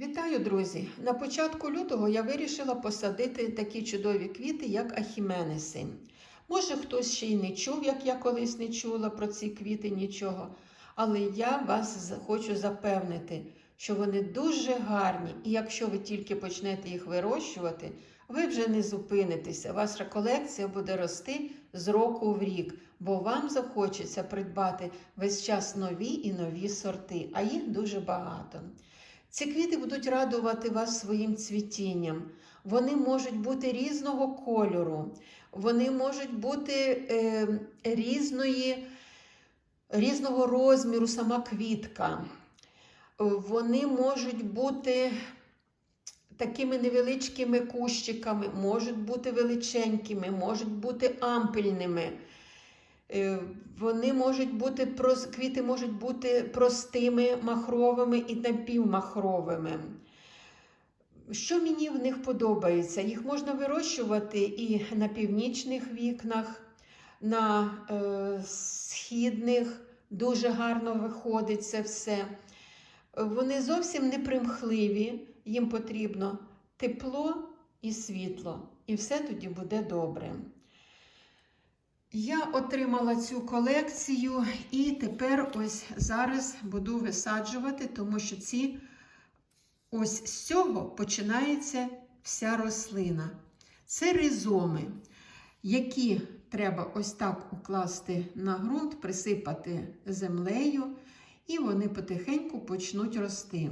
Вітаю, друзі! На початку лютого я вирішила посадити такі чудові квіти, як ахіменеси. Може, хтось ще й не чув, як я колись не чула про ці квіти нічого, але я вас хочу запевнити, що вони дуже гарні, і якщо ви тільки почнете їх вирощувати, ви вже не зупинитеся. Ваша колекція буде рости з року в рік, бо вам захочеться придбати весь час нові і нові сорти, а їх дуже багато. Ці квіти будуть радувати вас своїм цвітінням. Вони можуть бути різного кольору, вони можуть бути е, різної, різного розміру, сама квітка. Вони можуть бути такими невеличкими кущиками, можуть бути величенькими, можуть бути ампельними. Е, Вони можуть бути квіти можуть бути простими махровими і напівмахровими. Що мені в них подобається? Їх можна вирощувати і на північних вікнах, на е, східних дуже гарно виходить це все. Вони зовсім не примхливі, їм потрібно тепло і світло, і все тоді буде добре. Я отримала цю колекцію і тепер ось зараз буду висаджувати, тому що ці ось з цього починається вся рослина. Це ризоми, які треба ось так укласти на ґрунт, присипати землею, і вони потихеньку почнуть рости.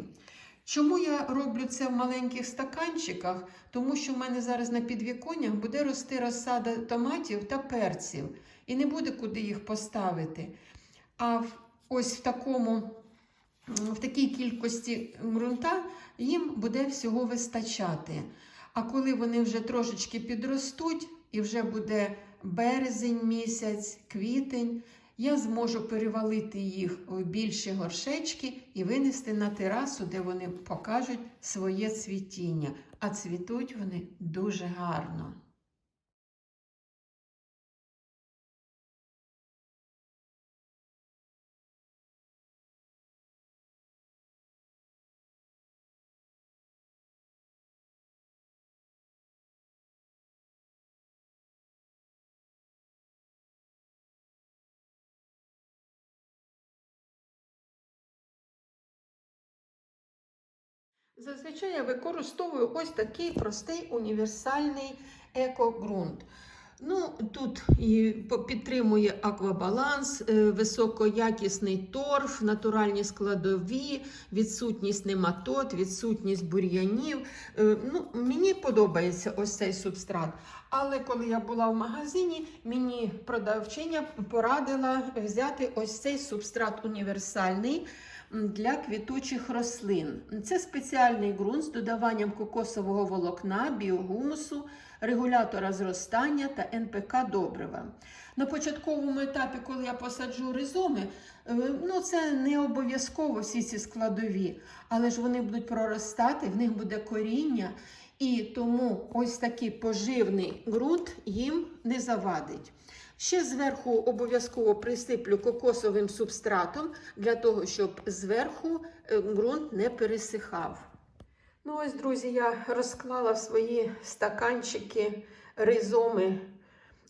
Чому я роблю це в маленьких стаканчиках? Тому що в мене зараз на підвіконнях буде рости розсада томатів та перців, і не буде куди їх поставити. А ось в такому, в такій кількості ґрунта їм буде всього вистачати. А коли вони вже трошечки підростуть, і вже буде березень місяць, квітень, я зможу перевалити їх у більші горшечки і винести на терасу, де вони покажуть своє цвітіння. А цвітуть вони дуже гарно. Зазвичай я використовую ось такий простий універсальний екоґрунт. Ну, тут і підтримує аквабаланс, е, високоякісний торф, натуральні складові, відсутність нематод, відсутність бур'янів. Е, Ну, мені подобається ось цей субстрат. Але коли я була в магазині, мені продавчиня порадила взяти ось цей субстрат універсальний для квітучих рослин. Це спеціальний ґрунт з додаванням кокосового волокна, біогумусу, регулятора зростання та НПК добрива. На початковому етапі, коли я посаджу ризоми, е, ну це не обов'язково всі ці складові, але ж вони будуть проростати, в них буде коріння, і тому ось такий поживний ґрунт їм не завадить. Ще зверху обов'язково присиплю кокосовим субстратом для того, щоб зверху е, ґрунт не пересихав. Ну ось, друзі, я розклала свої стаканчики ризоми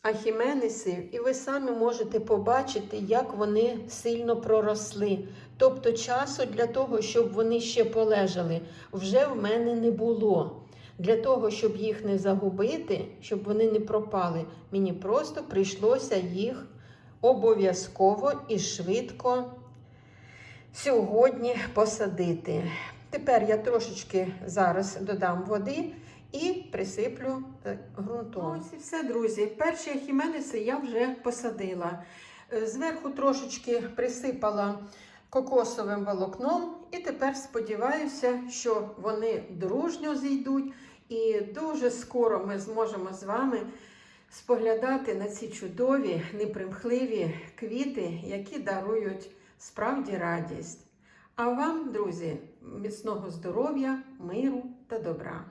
ахіменесів, і ви самі можете побачити, як вони сильно проросли. Тобто часу для того, щоб вони ще полежали, вже в мене не було. Для того, щоб їх не загубити, щоб вони не пропали, мені просто прийшлося їх обов'язково і швидко сьогодні посадити. Тепер я трошечки зараз додам води і присиплю е, ґрунтом. Ось і все, друзі. Перші хіменеси я вже посадила. Е, Зверху трошечки присипала кокосовим волокном, і тепер сподіваюся, що вони дружньо зійдуть, і дуже скоро ми зможемо з вами споглядати на ці чудові, непримхливі квіти, які дарують справді радість. А вам, друзі, міцного здоров'я, миру та добра.